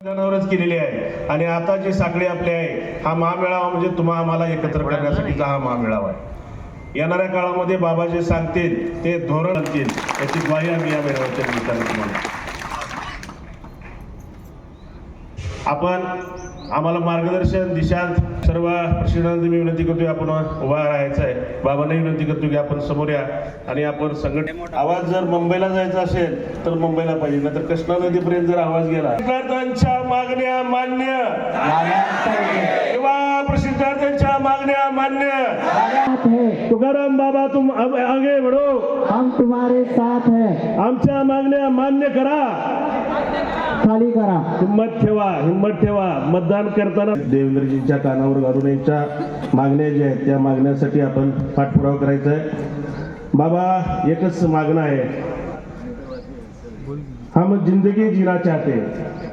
मैदानावरच केलेली आहे. आणि आता जे साखळी आपली आहे हा महामेळावा म्हणजे तुम्हा आम्हाला एकत्र करण्यासाठीचा हा महामेळावा आहे. येणाऱ्या काळामध्ये बाबा जे सांगतील ते धोरण आणतील याची ग्वाही आम्ही या मेळाव्याच्या निमित्ताने तुम्हाला आपण आम्हाला मार्गदर्शन दिशा सर्व प्रशिक्षणार्थी मी विनंती करतोय आपण उभा राहायचं आहे. बाबांनाही विनंती करतो की आपण समोर या आणि आपण संघट आवाज जर मुंबईला जायचा असेल तर मुंबईला पाहिजे. नाहीतर कृष्णा नदीपर्यंत जर आवाज गेला प्रशिक्षणार्थ्यांच्या मागण्या मान्य. किंवा प्रशिक्षणार्थ्यांच्या मागण्या मान्य. तुकाराम बाबा तुम आगे बढो. हम तुम्हारे साथ हैं. आमच्या मागण्या मान्य करा. खाली करा. हिंमत ठेवा हिंमत ठेवा. मतदान करताना देवेंद्रजींच्या कानावर घालून यांच्या मागण्या ज्या आहेत त्या मागण्यासाठी आपण पाठपुरावा करायचा आहे. बाबा एकच मागणं आहे. हम जिंदगी जीना चाहते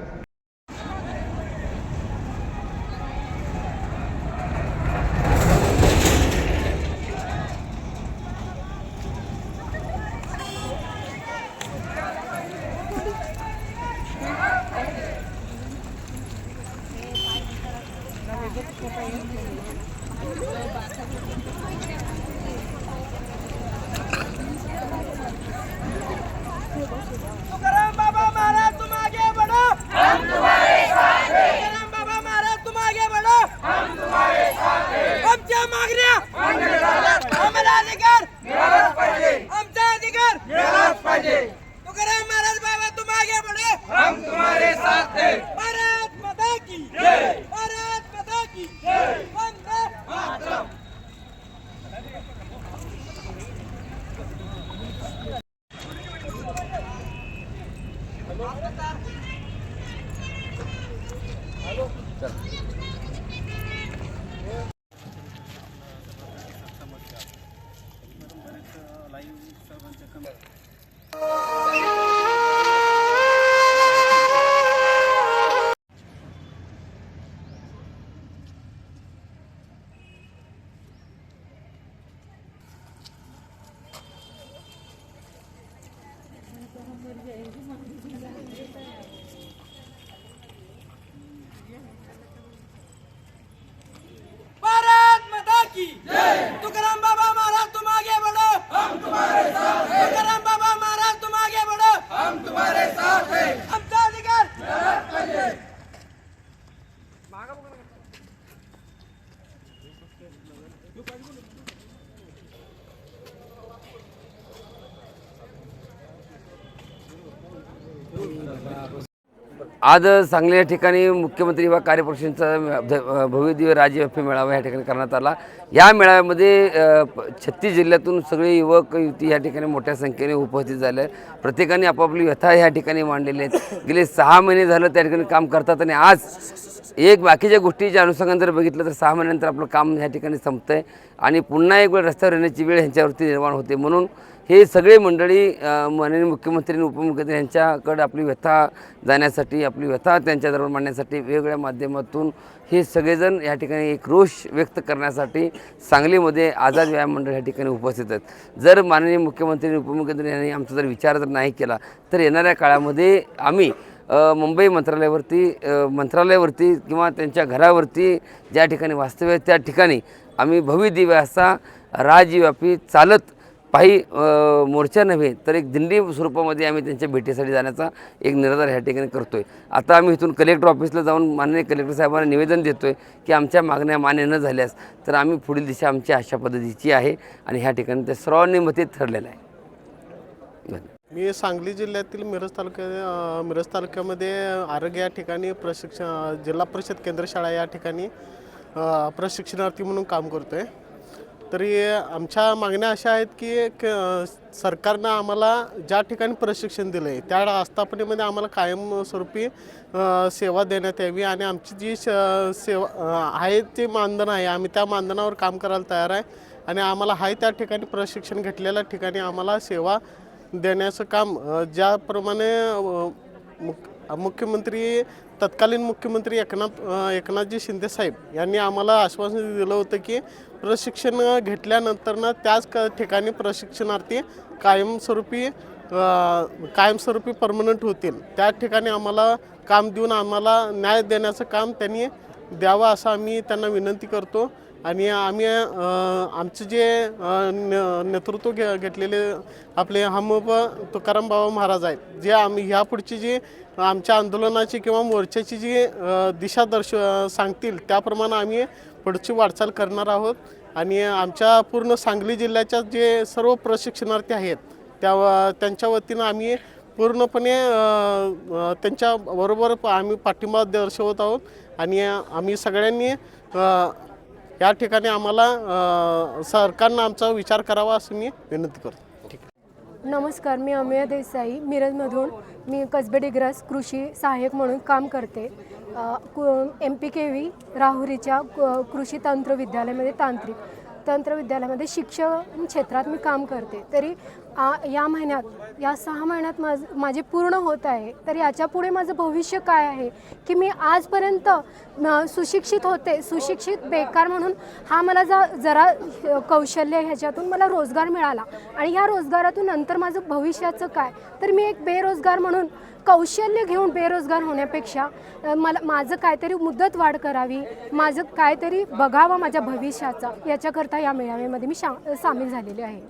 Thank you. चल आज सांगली या ठिकाणी मुख्यमंत्री युवा कार्यपरिषदेचा भव्यदिव्य भव्य दिव्य राज्यव्यापी मेळावा या ठिकाणी करण्यात आला. या मेळाव्यामध्ये छत्तीस जिल्ह्यातून सगळे युवक युवती या ठिकाणी मोठ्या संख्येने उपस्थित झाले. प्रत्येकाने आपापली व्यथा या ठिकाणी मांडलेली आहेत. गेले सहा महिने झालं त्या ठिकाणी काम करतात आणि आज एक बाकीच्या गोष्टीच्या अनुषंगाने जर बघितलं तर सहा महिन्यानंतर आपलं काम या ठिकाणी संपतं आहे आणि पुन्हा एक वेळ रस्त्यावर येण्याची वेळ ह्यांच्यावरती निर्माण होते. म्हणून हे सगळे मंडळी माननीय मुख्यमंत्री आणि उपमुख्यमंत्री यांच्याकडे आपली व्यथा जाण्यासाठी आपली व्यथा त्यांच्याजवळ मांडण्यासाठी वेगवेगळ्या माध्यमातून हे सगळेजण या ठिकाणी एक रोष व्यक्त करण्यासाठी सांगलीमध्ये आझाद व्यायाम मंडळ या ठिकाणी उपस्थित आहेत. जर माननीय मुख्यमंत्री आणि उपमुख्यमंत्री यांनी आमचा जर विचार जर नाही केला तर येणाऱ्या काळामध्ये आम्ही मुंबई मंत्रालयावरती मंत्रालयावरती किंवा त्यांच्या घरावरती ज्या ठिकाणी वास्तव्य आहे त्या ठिकाणी आम्ही भव्य दिव्य असा राज्यव्यापी चालत पायी मोर्चा नव्हे तर एक दिंडी स्वरूपामध्ये आम्ही त्यांच्या भेटीसाठी जाण्याचा एक निर्धार ह्या ठिकाणी करतो आहे आता आम्ही इथून कलेक्टर ऑफिसला जाऊन माननीय कलेक्टर साहेबांना निवेदन देतो आहे की आमच्या मागण्या मान्य न झाल्यास तर आम्ही पुढील दिशा आमची अशा पद्धतीची आहे आणि ह्या ठिकाणी ते सर्वांनी मते ठरलेलं आहे. धन्यवाद. मी सांगली जिल्ह्यातील मिरज तालुक्या मिरज तालुक्यामध्ये आरोग्य या ठिकाणी प्रशिक्षण जिल्हा परिषद केंद्र शाळा या ठिकाणी प्रशिक्षणार्थी म्हणून काम करतो आहे तरी आमच्या मागण्या अशा आहेत की सरकारनं आम्हाला ज्या ठिकाणी प्रशिक्षण दिलं आहे त्या आस्थापनेमध्ये आम्हाला कायमस्वरूपी सेवा देण्यात यावी आणि आमची जी श- सेवा आहे ते मानधन आहे. आम्ही त्या मानधनावर काम करायला तयार आहे आणि आम्हाला आहे त्या ठिकाणी प्रशिक्षण घेतलेल्या ठिकाणी आम्हाला सेवा देण्याचं काम ज्याप्रमाणे मुख्यमंत्री तत्कालीन मुख्यमंत्री एकनाथ एकनाथजी शिंदे साहेब यांनी आम्हाला आश्वासन दिलं होतं की प्रशिक्षण घेतल्यानंतरनं त्याच क ठिकाणी प्रशिक्षणार्थी कायमस्वरूपी कायमस्वरूपी परमनंट होतील. त्या ठिकाणी आम्हाला काम देऊन आम्हाला न्याय देण्याचं काम त्यांनी द्यावं असं आम्ही त्यांना विनंती करतो. आणि आम्ही आमचं आमचे जे न- नेतृत्व घे घेतलेले आपले हमब तुकाराम बाबा महाराज आहेत जे आम्ही ह्यापुढची जी आमच्या आंदोलनाची किंवा मोर्चाची जी दिशा दर्श सांगतील त्याप्रमाणे आम्ही पुढची वाटचाल करणार आहोत. आणि आमच्या पूर्ण सांगली जिल्ह्याच्या जे सर्व प्रशिक्षणार्थी आहेत त्या त्यांच्या वतीनं आम्ही पूर्णपणे त्यांच्याबरोबर त्यांच्या बरोबर प- आम्ही पाठिंबा दर्शवत आहोत. आणि आम्ही सगळ्यांनी या ठिकाणी आम्हाला सरकारनं आमचा विचार करावा असं मी विनंती करतो. नमस्कार मी अमेय देसाई मिरजमधून मी कसबे डिग्रस कृषी सहाय्यक म्हणून काम करते. एम पी के व्ही राहुरीच्या क- कृषी तंत्र विद्यालयामध्ये तांत्रिक. तंत्र विद्यालयामध्ये शिक्षण क्षेत्रात मी काम करते. तरी आ, या महिन्यात या सहा महिन्यात माझ माझे पूर्ण होत आहे. तर याच्यापुढे माझं भविष्य काय आहे? की मी आजपर्यंत सुशिक्षित होते सुशिक्षित बेकार म्हणून हा मला जा जरा कौशल्य ह्याच्यातून मला रोजगार मिळाला. आणि ह्या रोजगारातून नंतर माझं भविष्याचं काय? तर मी एक बेरोजगार म्हणून कौशल्य घेऊन बेरोजगार होण्यापेक्षा मला माझं काहीतरी मुदत वाढ करावी माझं काहीतरी बघावं माझ्या भविष्याचं याच्याकरता या मेळाव्यामध्ये मी शा सामील झालेले आहे.